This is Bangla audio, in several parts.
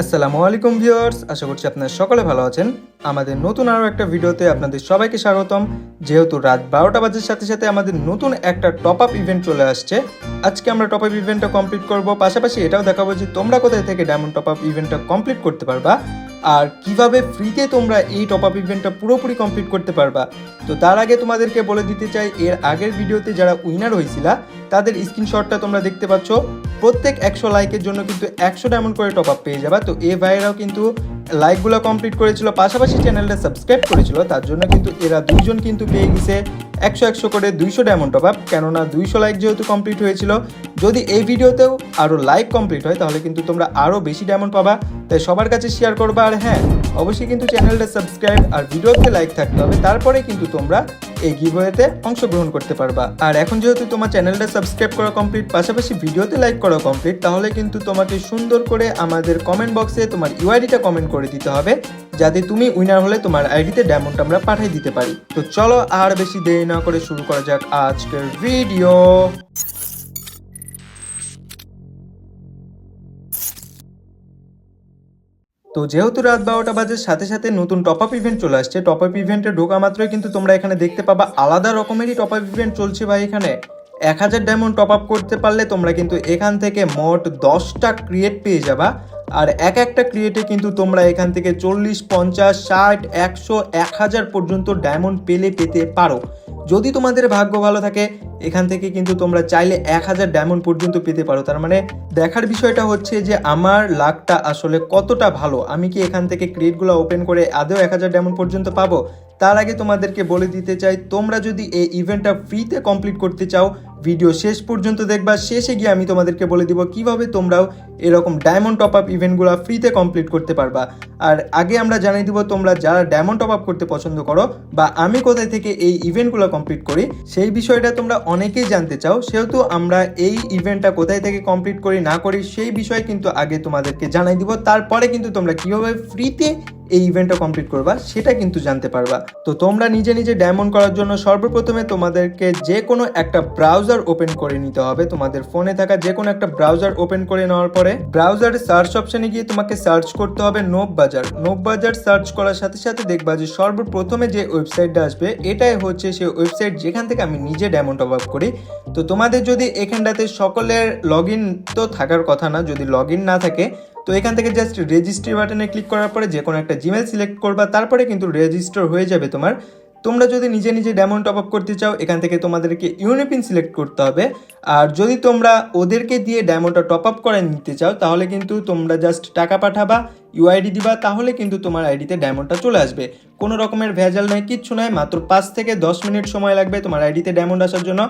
আসসালামু আলাইকুম ভিউয়ার্স, আশা করছি আপনারা সকলে ভালো আছেন। আমাদের নতুন আরও একটা ভিডিওতে আপনাদের সবাইকে স্বাগতম। যেহেতু রাত বারোটা বাজের সাথে সাথে আমাদের নতুন একটা টপ আপ ইভেন্ট চলে আসছে, আজকে আমরা টপ আপ ইভেন্টটা কমপ্লিট করব। পাশাপাশি এটাও দেখাবো যে তোমরা কোথায় থেকে ডায়মন্ড টপ আপ ইভেন্টটা কমপ্লিট করতে পারবা আর কীভাবে ফ্রিতে তোমরা এই টপ আপ ইভেন্টটা পুরোপুরি কমপ্লিট করতে পারবা। তো তার আগে তোমাদেরকে বলে দিতে চাই, এর আগের ভিডিওতে যারা উইনার হয়েছিল, তাদের স্ক্রিনশটটা তোমরা দেখতে পাচ্ছ। প্রত্যেক একশো লাইকের জন্য কিন্তু একশো ডায়মন্ড করে টপ আপ পেয়ে যাবা। তো এ ভাইয়েরাও কিন্তু লাইকগুলো কমপ্লিট করেছিল, পাশাপাশি চ্যানেলটা সাবস্ক্রাইব করেছিল, তার জন্য কিন্তু এরা দুইজন কিন্তু পেয়ে গেছে একশো একশো করে দুইশো ডায়মন্ড টপ আপ কেননা দুইশো লাইক যেহেতু কমপ্লিট হয়েছিল, যদি এই ভিডিওতেও আরও লাইক কমপ্লিট হয়, তাহলে কিন্তু তোমরা আরও বেশি ডায়মন্ড পাবা, তাই সবার কাছে শেয়ার করবা, আর হ্যাঁ অবশ্যই কিন্তু চ্যানেলটা সাবস্ক্রাইব আর ভিডিওতে লাইক থাকতে হবে, তারপরে কিন্তু তোমরা এই গিভওয়েতে অংশগ্রহণ করতে পারবা। আর এখন যেহেতু তোমার চ্যানেলটা সাবস্ক্রাইব করা কমপ্লিট পাশাপাশি ভিডিওতে লাইক করা কমপ্লিট তাহলে কিন্তু তোমাকে সুন্দর করে আমাদের কমেন্ট বক্সে তোমার ইউআইডিটা কমেন্ট করে দিতে হবে, যাতে তুমি উইনার হলে তোমার আইডিতে ডায়মন্ড আমরা পাঠিয়ে দিতে পারি। তো চলো আর বেশি দেরি না করে শুরু করা যাক আজকের ভিডিও তো যেহেতু রাত বারোটা বাজে, সাথে সাথে নতুন টপ আপ ইভেন্ট চলে আসছে। টপ আপ ইভেন্টে ঢোকা মাত্রই কিন্তু তোমরা এখানে দেখতে পাবা আলাদা রকমেরই টপ আপ ইভেন্ট চলছে ভাই এখানে। এক হাজার ডায়মন্ড টপ আপ করতে পারলে তোমরা কিন্তু এখান থেকে মোট দশটা ক্রিয়েট পেয়ে যাবা। আর এক একটা ক্রিয়েটে কিন্তু তোমরা এখান থেকে চল্লিশ, পঞ্চাশ, ষাট, একশো, এক হাজার পর্যন্ত ডায়মন্ড পেলে পেতে পারো। যদি তোমাদের ভাগ্য ভালো থাকে, এখান থেকে কিন্তু তোমরা চাইলে এক হাজার ডায়মন্ড পর্যন্ত পেতে পারো। তার মানে দেখার বিষয়টা হচ্ছে যে আমার লাকটা আসলে কতটা ভালো। আমি কি এখান থেকে ক্রিয়েটগুলো ওপেন করে আদৌ এক হাজার ডায়মন্ড পর্যন্ত পাবো? তার আগে তোমাদেরকে বলে দিতে চাই, তোমরা যদি এই ইভেন্টটা ফ্রিতে কমপ্লিট করতে চাও ভিডিও শেষ পর্যন্ত দেখবা, শেষে গিয়ে আমি তোমাদেরকে বলে দিব কীভাবে তোমরাও এরকম ডায়মন্ড টপ আপ ইভেন্টগুলো ফ্রিতে কমপ্লিট করতে পারবা। আর আগে আমরা জানিয়ে দিব তোমরা যারা ডায়মন্ড টপ আপ করতে পছন্দ করো বা আমি কোথায় থেকে এই ইভেন্টগুলো কমপ্লিট করি, সেই বিষয়টা তোমরা অনেকেই জানতে চাও। সেহেতু আমরা এই ইভেন্টটা কোথায় থেকে কমপ্লিট করি, না করি, সেই বিষয়ে কিন্তু আগে তোমাদেরকে জানাই দিব। তারপরে কিন্তু তোমরা কীভাবে ফ্রিতে এই ইভেন্টটা কমপ্লিট করবা, সেটা কিন্তু জানতে পারবা। তো তোমরা নিজে নিজে ডায়মন্ড করার জন্য সর্বপ্রথমে তোমাদেরকে যে কোনো একটা ব্রাউজার ওপেন করে নিতে হবে। তোমাদের ফোনে থাকা যে কোনো একটা ব্রাউজার ওপেন করে নেওয়ার পরে ব্রাউজারে সার্চ অপশনে গিয়ে তোমাকে সার্চ করতে হবে নোব বাজার নোব বাজার সার্চ করার সাথে সাথে দেখবা যে সর্বপ্রথমে যে ওয়েবসাইটটা আসবে, এটাই হচ্ছে সেই ওয়েবসাইট যেখান থেকে আমি নিজে ডায়মন্ড টপ আপ করি। তো তোমাদের যদি এখানটাতে সকলের লগ তো থাকার কথা না, যদি লগ না থাকে, তো এখান থেকে জাস্ট রেজিস্ট্রি বাটনে ক্লিক করার পরে যে কোনো একটা জিমেল সিলেক্ট করবা, তারপরে কিন্তু রেজিস্টার হয়ে যাবে তোমার। তোমরা যদি নিজে নিজে ডায়মন্ড টপ আপ করতে চাও, এখান থেকে তোমাদেরকে ইউনিপিন সিলেক্ট করতে হবে। আর যদি তোমরা ওদেরকে দিয়ে ডায়মন্ডটা টপ আপ করে নিতে চাও, তাহলে কিন্তু তোমরা জাস্ট টাকা পাঠাবা ইউআইডি দিবা, তাহলে কিন্তু তোমার আইডিতে ডায়মন্ডটা চলে আসবে। কোনো রকমের ভেজাল নেই কিচ্ছু নয়, মাত্র পাঁচ থেকে দশ মিনিট সময় লাগবে তোমার আইডিতে ডায়মন্ড আসার জন্য।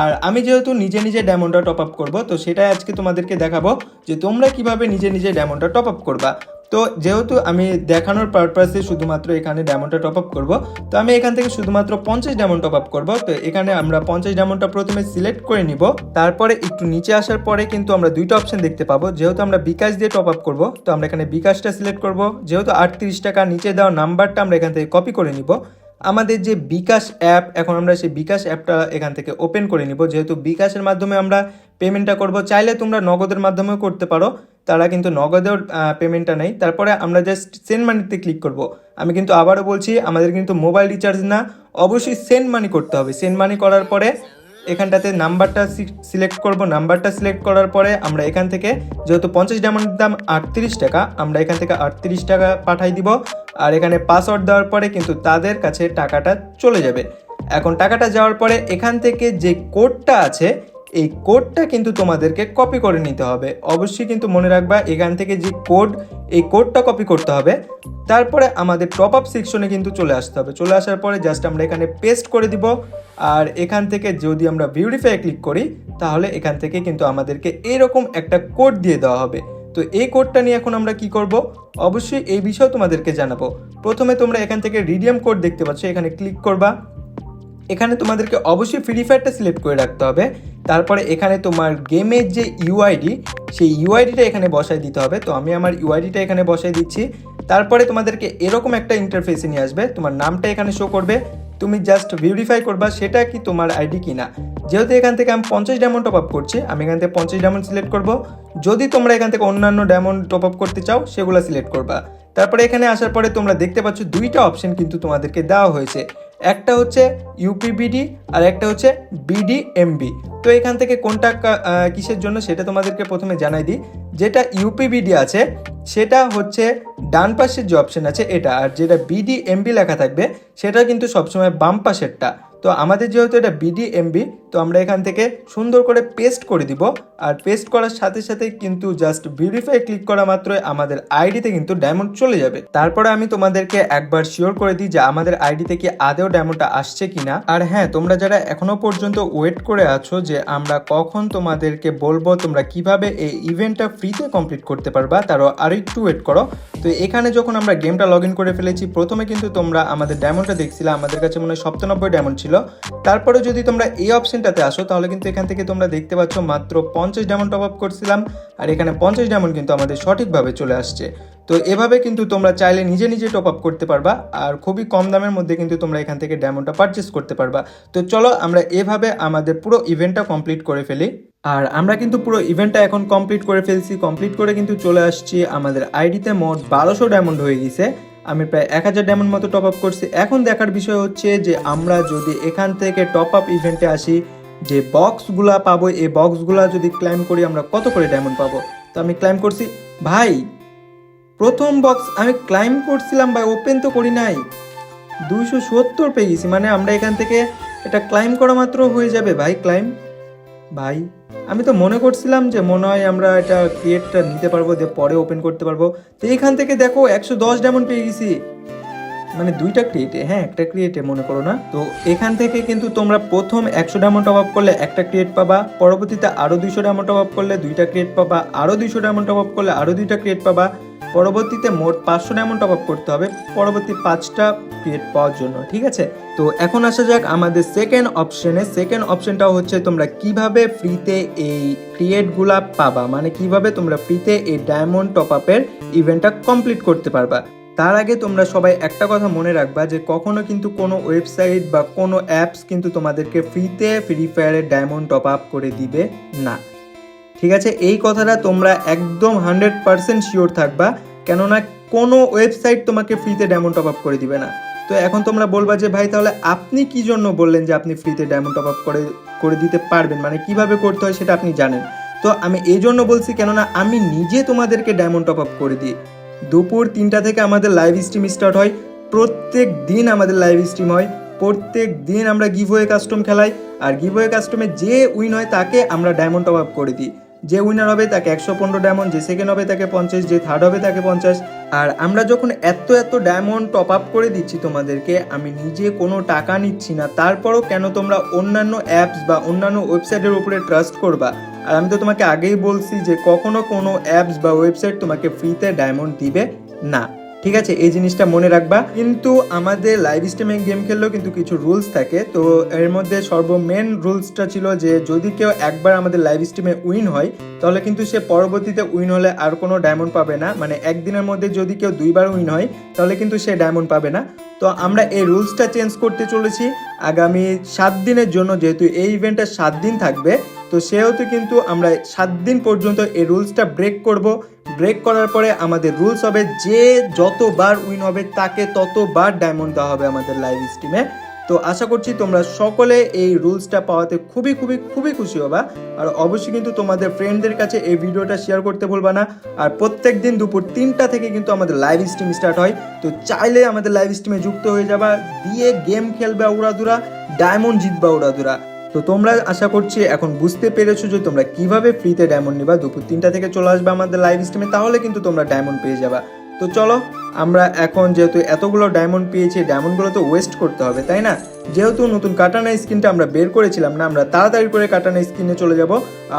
আর আমি যেহেতু নিজে নিজে ডায়মন্ডটা টপ আপ করব, তো সেটাই আজকে তোমাদেরকে দেখাবো যে তোমরা কীভাবে নিজে নিজে ডায়মন্ডটা টপ আপ করবা। তো যেহেতু আমি দেখানোর পারপাসে শুধুমাত্র এখানে ডায়মন্ডটা টপ আপ করব, তো আমি এখান থেকে শুধুমাত্র পঞ্চাশ ডায়মন্ড টপ আপ করব। তো এখানে আমরা পঞ্চাশ ডায়মন্ডটা প্রথমে সিলেক্ট করে নিব। তারপরে একটু নিচে আসার পরে কিন্তু আমরা দুইটা অপশন দেখতে পাবো। যেহেতু আমরা বিকাশ দিয়ে টপ আপ করব, তো আমরা এখানে বিকাশটা সিলেক্ট করব। যেহেতু আটত্রিশ টাকা নিচে দেওয়া নাম্বারটা আমরা এখান থেকে কপি করে নিব। আমাদের যে বিকাশ অ্যাপ এখন আমরা সেই বিকাশ অ্যাপটা এখান থেকে ওপেন করে নিব। যেহেতু বিকাশের মাধ্যমে আমরা পেমেন্টটা করব, চাইলে তোমরা নগদের মাধ্যমেও করতে পারো। তারা কিন্তু নগদেও পেমেন্টটা নেই তারপরে আমরা জাস্ট সেন্ড মানিতে ক্লিক করব। আমি কিন্তু আবারও বলছি, আমাদের কিন্তু মোবাইল রিচার্জ না, অবশ্যই সেন্ড মানি করতে হবে। সেন্ড মানি করার পরে এখানটাতে নাম্বারটা সিলেক্ট করব। নাম্বারটা সিলেক্ট করার পরে আমরা এখান থেকে যেহেতু পঞ্চাশ ডায়মন্ডের দাম আটত্রিশ টাকা, আমরা এখান থেকে আটত্রিশ টাকা পাঠাই দিব। আর এখানে পাসওয়ার্ড দেওয়ার পরে কিন্তু তাদের কাছে টাকাটা চলে যাবে। এখন টাকাটা যাওয়ার পরে এখান থেকে যে কোডটা আছে এই কোডটা কিন্তু তোমাদেরকে কপি করে নিতে হবে। অবশ্যই কিন্তু মনে রাখবা, এখান থেকে যে কোড এই কোডটা কপি করতে হবে। তারপরে আমাদের টপ আপ সেকশনে কিন্তু চলে আসতে হবে। চলে আসার পরে জাস্ট আমরা এখানে পেস্ট করে দিব। আর এখান থেকে যদি আমরা ভিউরিফাই ক্লিক করি, তাহলে এখান থেকে কিন্তু আমাদেরকে এরকম একটা কোড দিয়ে দেওয়া হবে। তো এই কোডটা নিয়ে এখন আমরা কি করব? অবশ্যই এই বিষয়ে তোমাদেরকে জানাব। প্রথমে তোমরা এখান থেকে রিডিয়াম কোড দেখতে পাচ্ছ। এখানে ক্লিক করবা। এখানে তোমাদেরকে অবশ্যই ফ্রি ফায়ারটা সিলেক্ট করে রাখতে হবে। তারপরে এখানে তোমার গেমের যে ইউআইডি সেই ইউআইডিটা এখানে বসাই দিতে হবে। তো আমি আমার ইউআইডিটা এখানে বসাই দিচ্ছি। তারপরে তোমাদেরকে এরকম একটা ইন্টারফেসে নিয়ে আসবে। তোমার নামটা এখানে শো করবে। তুমি জাস্ট ভেরিফাই করবা সেটা কি তোমার আইডি কিনা। যেহেতু এখান থেকে আমি পঞ্চাশ ডায়মন্ড টপ আপ করছি, আমি এখান থেকে পঞ্চাশ ডায়মন্ড সিলেক্ট করব। যদি তোমরা এখান থেকে অন্যান্য ডায়মন্ড টপ আপ করতে চাও, সেগুলো সিলেক্ট করবা। তারপরে এখানে আসার পরে তোমরা দেখতে পাচ্ছ দুইটা অপশন কিন্তু তোমাদেরকে দেওয়া হয়েছে। একটা হচ্ছে ইউপিবিডি আর একটা হচ্ছে বিডিএমবি তো এখান থেকে কোনটা কিসের জন্য সেটা তোমাদেরকে প্রথমে জানাই দিই। যেটা ইউপিবিডি আছে, সেটা হচ্ছে ডান পাশের যে অপশন আছে এটা, আর যেটা বিডিএমবি লেখা থাকবে সেটা কিন্তু সবসময় বাম পাশেরটা। তো আমাদের যেহেতু এটা বিডিএমবি তো আমরা এখান থেকে সুন্দর করে পেস্ট করে দিব। আর পেস্ট করার সাথে সাথে কিন্তু জাস্ট ভেরিফাই ক্লিক করা মাত্রই আমাদের আইডিতে কিন্তু ডায়মন্ড চলে যাবে। তারপরে আমি তোমাদেরকে একবার শিওর করে দিই যে আমাদের আইডিতে কি আদেও ডায়মন্ডটা আসছে কিনা। আর হ্যাঁ তোমরা যারা এখনও পর্যন্ত ওয়েট করে আছো যে আমরা কখন তোমাদেরকে বলব তোমরা কীভাবে এই ইভেন্টটা ফ্রিতে কমপ্লিট করতে পারবা, তারও আরও একটু ওয়েট করো। তো এখানে যখন আমরা গেমটা লগ ইন করে ফেলেছি, প্রথমে কিন্তু তোমরা আমাদের ডায়মন্ডটা দেখছিলে, আমাদের কাছে মনে হয় সপ্তানব্বই ডায়মন্ড ছিল। তারপরে যদি তোমরা এই অপশনটাতে আসো, তাহলে কিন্তু এখান থেকে তোমরা দেখতে পাচ্ছ মাত্র পঞ্চাশ ডায়মন্ড টপ আপ করছিলাম, আর এখানে পঞ্চাশ ডায়মন্ড কিন্তু আমাদের সঠিকভাবে চলে আসছে। তো এভাবে কিন্তু তোমরা চাইলে নিজে নিজে টপ আপ করতে পারবা, আর খুবই কম দামের মধ্যে কিন্তু তোমরা এখান থেকে ডায়মন্ডটা পারচেস করতে পারবা। তো চলো আমরা এভাবে আমাদের পুরো ইভেন্টটা কমপ্লিট করে ফেলি। আর আমরা কিন্তু পুরো ইভেন্টটা এখন কমপ্লিট করে ফেলছি। কমপ্লিট করে কিন্তু চলে আসছি আমাদের আইডিতে মোট বারোশো ডায়মন্ড হয়ে গেছে। আমি প্রায় এক হাজার ডায়মন্ড মতো টপ আপ করছি। এখন দেখার বিষয় হচ্ছে যে আমরা যদি এখান থেকে টপ আপ ইভেন্টে আসি, যে বক্সগুলা পাবো, এই বক্সগুলা যদি ক্লাইম করি, আমরা কত করে ডায়মন্ড পাবো? তো আমি ক্লাইম করছি। ভাই, প্রথম বক্স আমি ক্লাইম করছিলাম ভাই ওপেন তো করি নাই। দুইশো সত্তর পেয়ে গেছি। মানে আমরা এখান থেকে এটা ক্লাইম করা মাত্র হয়ে যাবে। ভাই ক্লাইম ভাই আমি তো মনে করছিলাম যে মনে হয় আমরা এটা ক্রিয়েটটা নিতে পারব, দিয়ে পরে ওপেন করতে পারব। তো এখান থেকে দেখো একশো দশ ডায়মন্ড পেয়ে গেছি। মানে দুইটা ক্রিয়েটে হ্যাঁ একটা ক্রিয়েটে মনে করো না? তো এখান থেকে কিন্তু তোমরা প্রথম একশো ডায়মন্ড টপ আপ করলে একটা ক্রিয়েট পাবা, পরবর্তীতে আরও দুইশো ডায়মন্ড টপ আপ করলে দুইটা ক্রিয়েট পাবা আরও দুইশো ডায়মন্ড টপ আপ করলে আরও দুইটা ক্রিয়েট পাবা। পরবর্তীতে মোট পাঁচশো ডায়মন্ড টপ আপ করতে হবে। পরবর্তী পাঁচটা ক্রিয়েট পাওয়ার জন্য, ঠিক আছে? তো এখন আসা যাক আমাদের সেকেন্ড অপশনে সেকেন্ড অপশনটাও হচ্ছে তোমরা কীভাবে ফ্রিতে এই ক্রিয়েটগুলা পাবা? মানে কীভাবে তোমরা ফ্রিতে এই ডায়মন্ড টপ আপের ইভেন্টটা কমপ্লিট করতে পারবা? তার আগে তোমরা সবাই একটা কথা মনে রাখবা যে কখনো কিন্তু কোনো ওয়েবসাইট বা কোনো অ্যাপস কিন্তু তোমাদেরকে ফ্রিতে ফ্রি ফায়ারে ডায়মন্ড টপ আপ করে দিবে না। ঠিক আছে? এই কথাটা তোমরা একদম হান্ড্রেড পার্সেন্ট শিওর থাকবা, কেননা কোনো ওয়েবসাইট তোমাকে ফ্রিতে ডায়মন্ড টপ আপ করে দিবে না। তো এখন তোমরা বলবা যে, ভাই, তাহলে আপনি কি জন্য বললেন যে, আপনি ফ্রিতে ডায়মন্ড টপ আপ করে করে দিতে পারবেন? মানে কীভাবে করতে হয় সেটা আপনি জানেন। তো আমি এই জন্য বলছি, কেননা আমি নিজে তোমাদেরকে ডায়মন্ড টপ আপ করে দিই। দুপুর তিনটা থেকে আমাদের লাইভ স্ট্রিম স্টার্ট হয়, প্রত্যেক দিন আমাদের লাইভ স্ট্রিম হয়, প্রত্যেক দিন আমরা গিভওয়ে কাস্টম খেলাই, আর গিভওয়ে কাস্টমে যে উইন হয় তাকে আমরা ডায়মন্ড টপ আপ করে দিই। যে উইনার হবে তাকে একশো পনেরো ডায়মন্ড যে সেকেন্ড হবে তাকে পঞ্চাশ, যে থার্ড হবে তাকে পঞ্চাশ। আর আমরা যখন এত এত ডায়মন্ড টপ আপ করে দিচ্ছি তোমাদেরকে, আমি নিজে কোনো টাকা নিচ্ছি না। তারপরও কেন তোমরা অন্যান্য অ্যাপস বা অন্যান্য ওয়েবসাইটের উপরে ট্রাস্ট করবা? আর আমি তো তোমাকে আগেই বলছি যে কখনো কোনো অ্যাপস বা ওয়েবসাইট তোমাকে ফ্রিতে ডায়মন্ড দিবে না। ঠিক আছে, এই জিনিসটা মনে রাখবা। কিন্তু আমাদের লাইভ স্ট্রিমে গেম খেললেও কিন্তু কিছু রুলস থাকে। তো এর মধ্যে সর্বমেন রুলসটা ছিল যে, যদি কেউ একবার আমাদের লাইভ স্ট্রিমে উইন হয়, তাহলে কিন্তু সে পরবর্তীতে উইন হলে আর কোনো ডায়মন্ড পাবে না। মানে একদিনের মধ্যে যদি কেউ দুইবার উইন হয়, তাহলে কিন্তু সে ডায়মন্ড পাবে না। তো আমরা এই রুলসটা চেঞ্জ করতে চলেছি। আগামী সাত দিনের জন্য যেহেতু এই ইভেন্টটা সাত দিন থাকবে তো সেহেতু কিন্তু আমরা সাত দিন পর্যন্ত এই রুলসটা ব্রেক করব। ব্রেক করার পরে আমাদের রুলস হবে, যে যতবার উইন হবে, তাকে ততবার ডায়মন্ড দেওয়া হবে আমাদের লাইভ স্ট্রিমে তো আশা করছি তোমরা সকলে এই রুলসটা পাওয়াতে খুবই খুবই খুবই খুশি হবা। আর অবশ্যই কিন্তু তোমাদের ফ্রেন্ডদের কাছে এই ভিডিওটা শেয়ার করতে ভুলবা না। আর প্রত্যেক দিন দুপুর তিনটা থেকে কিন্তু আমাদের লাইভ স্ট্রিম স্টার্ট হয়। তো চাইলে আমাদের লাইভ স্ট্রিমে যুক্ত হয়ে যাবা। দিয়ে গেম খেলবা উড়াদুরা ডায়মন্ড জিতবা উড়াদুরা। তো তোমরা আশা করছি এখন বুঝতে পেরেছ যে তোমরা কীভাবে ফ্রিতে ডায়মন্ড নিবা। দুপুর তিনটা থেকে চলে আসবে আমাদের লাইভ স্ট্রিমে তাহলে কিন্তু তোমরা ডায়মন্ড পেয়ে যাবা। তো চলো, আমরা এখন যেহেতু এতগুলো ডায়মন্ড পেয়েছি ডায়মন্ডগুলো তো ওয়েস্ট করতে হবে, তাই না? যেহেতু নতুন কাটানা স্কিনটা আমরা বের করেছিলাম না, আমরা তাড়াতাড়ি করে কাটানা স্কিনে চলে যাব।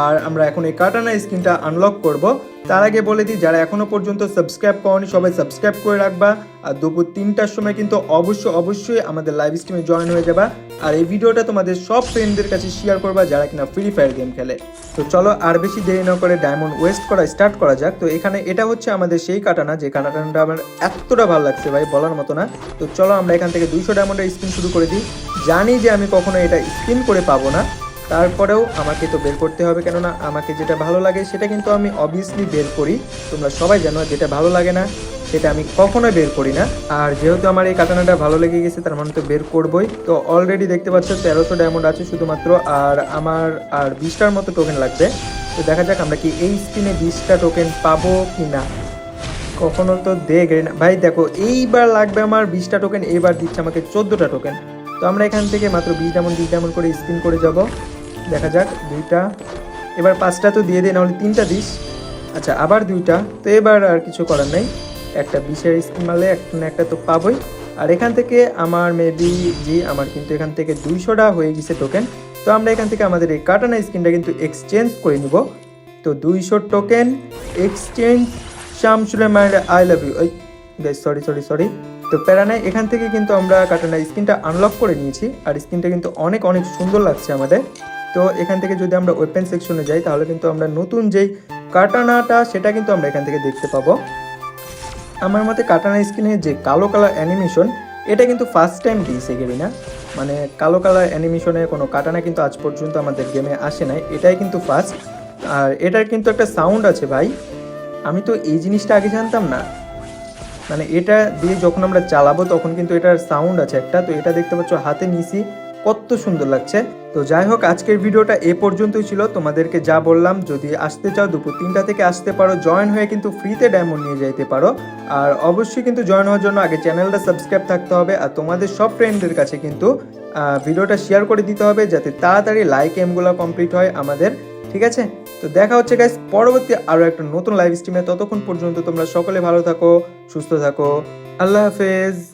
আর আমরা এখন এই কাটানা স্ক্রিনটা আনলক করব। তার আগে বলে দিই, যারা এখনও পর্যন্ত সাবস্ক্রাইব করনি, সবাই সাবস্ক্রাইব করে রাখবা। আর দুপুর তিনটার সময় কিন্তু অবশ্যই অবশ্যই আমাদের লাইভ স্ট্রিমে জয়েন হয়ে যাবা। আর এই ভিডিওটা তোমাদের সব ফ্রেন্ডদের কাছে শেয়ার করবা, যারা কিনা ফ্রি ফায়ার গেম খেলে। তো চলো আর বেশি দেরি না করে ডায়মন্ড ওয়েস্ট করা স্টার্ট করা যাক। তো এখানে এটা হচ্ছে আমাদের সেই কাটানা, যে কাটানাটা আমার এতটা ভালো লাগছে ভাই, বলার মতো না। তো চলো আমরা এখান থেকে দুইশো ডায়মন্ডের স্পিন শুরু করে দিই। জানি যে আমি কখনো এটা স্পিন করে পাবো না। তারপরেও আমাকে তো বের করতে হবে, কেননা আমাকে যেটা ভালো লাগে সেটা কিন্তু আমি অবভিয়াসলি বের করি। তোমরা সবাই জানো যেটা ভালো লাগে না, সেটা আমি কখনোই বের করি না। আর যেহেতু আমার এই কাটানাটা ভালো লেগে গেছে, তার মানে তো বের করবই। তো অলরেডি দেখতে পাচ্ছ তেরোশো ডায়মন্ড আছে শুধুমাত্র, আর আমার, আর বিশটার মতো টোকেন লাগবে। তো দেখা যাক আমরা কি এই স্পিনে বিশটা টোকেন পাবো কি না কখনো তো দেখে না। ভাই দেখো, এইবার লাগবে আমার বিশটা টোকেন এইবার দিচ্ছে আমাকে চোদ্দোটা টোকেন তো আমরা এখান থেকে মাত্র বিশ ডায়মন্ড বিশ ডায়মন্ড করে স্পিন করে যাব। দেখা যাক, দুইটা। এবার পাঁচটা তো দিয়ে দিই নাহলে তিনটা দিস। আচ্ছা আবার দুইটা। তো এবার আর কিছু করার নেই। একটা বিশের স্কিম মারলে একটা না একটা তো পাবোই। আর এখান থেকে আমার মেবি জি, আমার কিন্তু এখান থেকে দুইশোটা হয়ে গেছে টোকেন তো আমরা এখান থেকে আমাদের এই কাটানা স্কিনটা কিন্তু এক্সচেঞ্জ করে নিব। তো দুইশো টোকেন এক্সচেঞ্জ শামসুলে মাইন্ড আই লাভ ইউ ওই সরি সরি সরি তো প্যারা নাই এখান থেকে কিন্তু আমরা কাটানা স্কিনটা আনলক করে নিয়েছি। আর স্কিনটা কিন্তু অনেক অনেক সুন্দর লাগছে আমাদের। তো এখান থেকে যদি আমরা ওয়েপেন সেকশনে যাই, তাহলে কিন্তু আমরা নতুন যেই কাটানাটা, সেটা কিন্তু আমরা এখান থেকে দেখতে পাবো। আমার মতে কাটানা স্ক্রিনে যে কালো কালার অ্যানিমেশন এটা কিন্তু ফার্স্ট টাইম দিয়েছে গেমিনা মানে কালো কালার অ্যানিমেশনে কোনো কাটানা কিন্তু আজ পর্যন্ত আমাদের গেমে আসে নাই। এটাই কিন্তু ফার্স্ট আর এটার কিন্তু একটা সাউন্ড আছে ভাই। আমি তো এই জিনিসটা আগে জানতাম না। মানে এটা দিয়ে যখন আমরা চালাবো, তখন কিন্তু এটার সাউন্ড আছে একটা। তো এটা দেখতে পাচ্ছ, হাতে নিছি কত সুন্দর লাগছে। তো যাই হোক, আজকের ভিডিওটা এ পর্যন্তই ছিল। তোমাদেরকে যা বললাম, যদি আসতে চাও, দুপুর তিনটা থেকে আসতে পারো, জয়েন হয়ে কিন্তু ফ্রিতে ডায়মন্ড নিয়ে যাইতে পারো। আর অবশ্যই কিন্তু জয়েন হওয়ার জন্য আগে চ্যানেলটা সাবস্ক্রাইব থাকতে হবে আর তোমাদের সব ফ্রেন্ডদের কাছে কিন্তু ভিডিওটা শেয়ার করে দিতে হবে যাতে তাড়াতাড়ি লাইক এমগুলো কমপ্লিট হয় আমাদের। ঠিক আছে? তো দেখা হচ্ছে গাইস পরবর্তী আরও একটা নতুন লাইভ স্ট্রিমে ততক্ষণ পর্যন্ত তোমরা সকলে ভালো থাকো, সুস্থ থাকো। আল্লাহ হাফেজ।